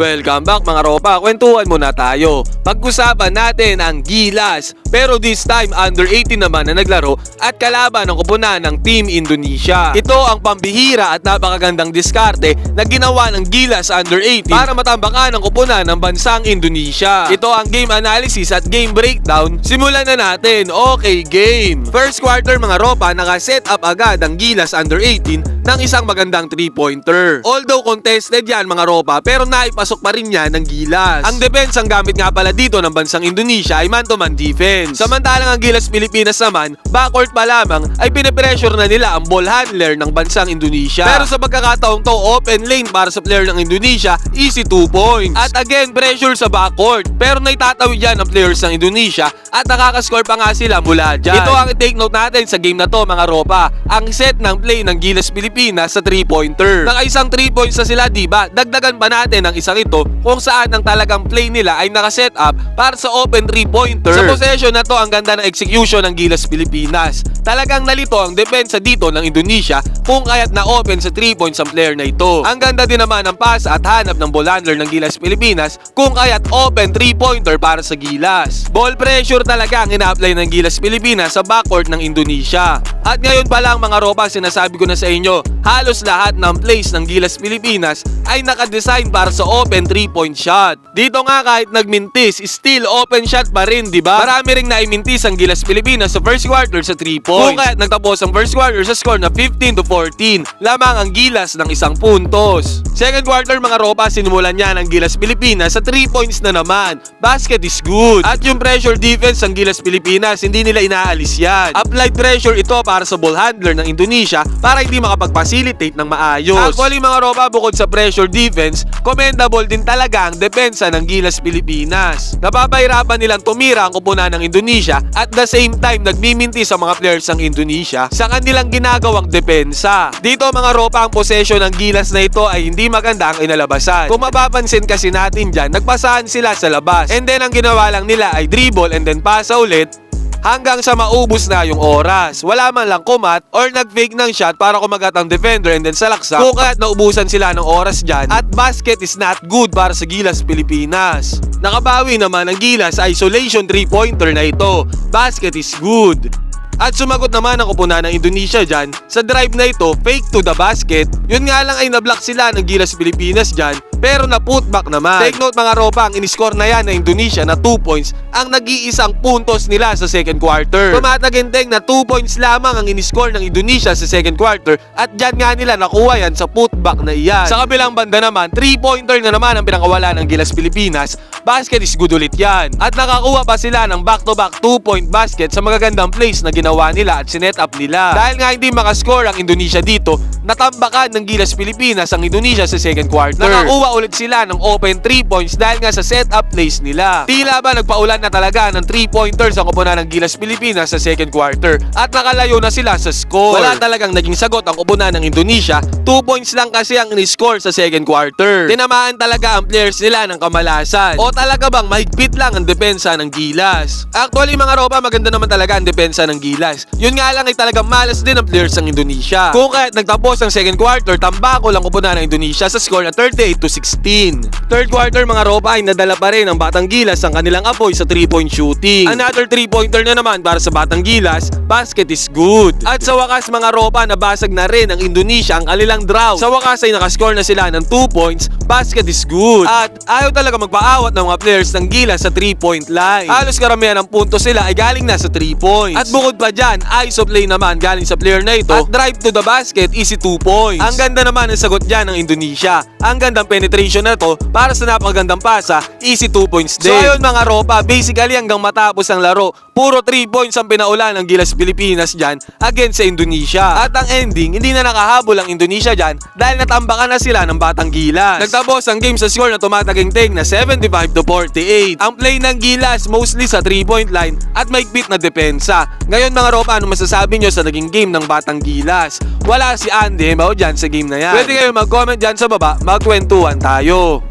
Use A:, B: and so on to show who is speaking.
A: Welcome back mga ropa, kwentuhan muna tayo. Pag-usapan natin ang Gilas, pero this time under 18 naman na naglaro at kalaban ng kupunan ng Team Indonesia. Ito ang pambihira at napakagandang diskarte na ginawa ng Gilas under 18 para matambakan ang kupunan ng bansang Indonesia. Ito ang game analysis at game breakdown. Simulan na natin. Okay, game. First quarter mga ropa, naka-set up agad ang Gilas under 18 ng isang magandang 3-pointer. Although contested yan mga ropa, pero naipasok pa rin yan ng Gilas. Ang defense ang gamit nga pala dito ng bansang Indonesia ay man-to-man defense. Samantalang ang Gilas Pilipinas naman, backcourt pa lamang ay pinipressure na nila ang ball handler ng bansang Indonesia. Pero sa pagkakataong to, open lane para sa player ng Indonesia, easy 2 points. At again, pressure sa backcourt. Pero naitatawid yan ng players ng Indonesia at nakakascore pa nga sila mula dyan. Ito ang i-take note natin sa game na to mga ropa. Ang set ng play ng Gilas Pilipinas sa 3-pointer. Nakaisang 3 points na sila, di ba? Dagdagan pa natin ang isang ito kung saan ang talagang play nila ay nakaset up para sa open 3-pointer. Sa possession na to, ang ganda ng execution ng Gilas Pilipinas. Talagang nalito ang depensa dito ng Indonesia kung kaya't na-open sa 3 points ang player na ito. Ang ganda din naman ng pass at hanap ng ball handler ng Gilas Pilipinas kung kaya't open 3-pointer para sa Gilas. Ball pressure talaga ang ina-apply ng Gilas Pilipinas sa backcourt ng Indonesia. At ngayon pa lang mga ropa, sinasabi ko na sa inyo, halos lahat ng plays ng Gilas Pilipinas ay nakadesign para sa open 3-point shot. Dito nga kahit nagmintis, still open shot pa rin, di ba? Marami ring naimintis ang Gilas Pilipinas sa first quarter sa 3 points. Kung kaya't nagtapos ang first quarter sa score na 15 to 14, lamang ang Gilas ng isang puntos. Second quarter mga ropa, sinimulan niya ng Gilas Pilipinas sa 3 points na naman. Basket is good. At yung pressure defense ng Gilas Pilipinas, hindi nila inaalis yan. Applied pressure ito para sa ball handler ng Indonesia para hindi makapag-facilitate ng maayos. Actually mga ropa, bukod sa pressure defense, commendable din talaga ang depensa ng Gilas Pilipinas. Napapahirapan nilang tumira ang kupunan ng Indonesia at the same time nagmiminti sa mga players ng Indonesia sa kanilang ginagawang depensa. Dito mga ropa ang possession ng Gilas na ito ay hindi maganda ang inalabasan. Kung mapapansin kasi natin dyan, nagpasahan sila sa labas. And then ang ginawa lang nila ay dribble and then pasa ulit hanggang sa maubos na yung oras. Wala man lang kumat or nag-fake ng shot para kumagat ang defender and then salaksak. Kung kaya't naubusan sila ng oras dyan at basket is not good para sa Gilas Pilipinas. Nakabawi naman ang Gilas isolation 3-pointer na ito. Basket is good. At sumagot naman ang kupunan ng Indonesia dyan sa drive na ito, fake to the basket. Yun nga lang ay nablock sila ng Gilas Pilipinas dyan pero na putback naman. Take note mga ropa, ang iniscore na yan ng Indonesia na 2 points ang nag-iisang puntos nila sa second quarter. Pumataginteng na 2 points lamang ang iniscore ng Indonesia sa second quarter at dyan nga nila nakuha yan sa putback na iyan. Sa kabilang banda naman, 3-pointer na naman ang pinakawala ng Gilas Pilipinas. Basket is good ulit yan. At nakakuha pa sila ng back-to-back 2-point basket sa magagandang plays na ginawa nila at sinet up nila. Dahil nga hindi makascore ang Indonesia dito, natambakan ng Gilas Pilipinas ang Indonesia sa second quarter. Nakakuha ulit sila ng open 3 points dahil nga sa setup plays nila. Tila ba nagpaulan na talaga ng 3 pointers ang kupunan ng Gilas Pilipinas sa second quarter at nakalayo na sila sa score. Wala talagang naging sagot ang kupunan ng Indonesia. 2 points lang kasi ang ni-score sa second quarter. Tinamaan talaga ang players nila ng kamalasan. O talaga bang mahigpit lang ang depensa ng Gilas? Actually mga ropa, maganda naman talaga ang depensa ng Gilas. Yun nga lang ay talagang malas din ang players ng Indonesia. Kung kaya't nagtapos ang second quarter, tambako lang kupunan ng Indonesia sa score na 38 to 16. Third quarter mga ropa ay nadala pa rin ng Batang Gilas ang kanilang apoy sa 3-point shooting. Another 3-pointer na naman para sa Batang Gilas, basket is good. At sa wakas mga ropa, nabasag na rin ng Indonesia ang kanilang drought. Sa wakas ay nakascore na sila ng 2 points, basket is good. At ayaw talaga magpaawat ng mga players ng Gilas sa 3-point line. Halos karamihan ng puntos sila ay galing na sa 3 points. At bukod pa dyan, ISO play naman galing sa player na ito. At drive to the basket, easy 2 points. Ang ganda naman ang sagot dyan ng Indonesia. Ang gandang penetration na to para sa napakagandang pasa, easy 2 points din. So ayun mga ropa, basically hanggang matapos ang laro, puro 3 points ang pinaulan ng Gilas Pilipinas dyan against sa Indonesia. At ang ending, hindi na nakahabol ang Indonesia dyan dahil natambakan na sila ng Batang Gilas. Nagtapos ang game sa score na tumataging-ting na 75 to 48. Ang play ng Gilas mostly sa 3-point line at maigpit na depensa. Ngayon mga ropa, ano masasabi nyo sa naging game ng Batang Gilas? Wala si Andy Hemao dyan sa game na yan. Pwede kayo mag-comment dyan sa baba, magkwentuhan tayo.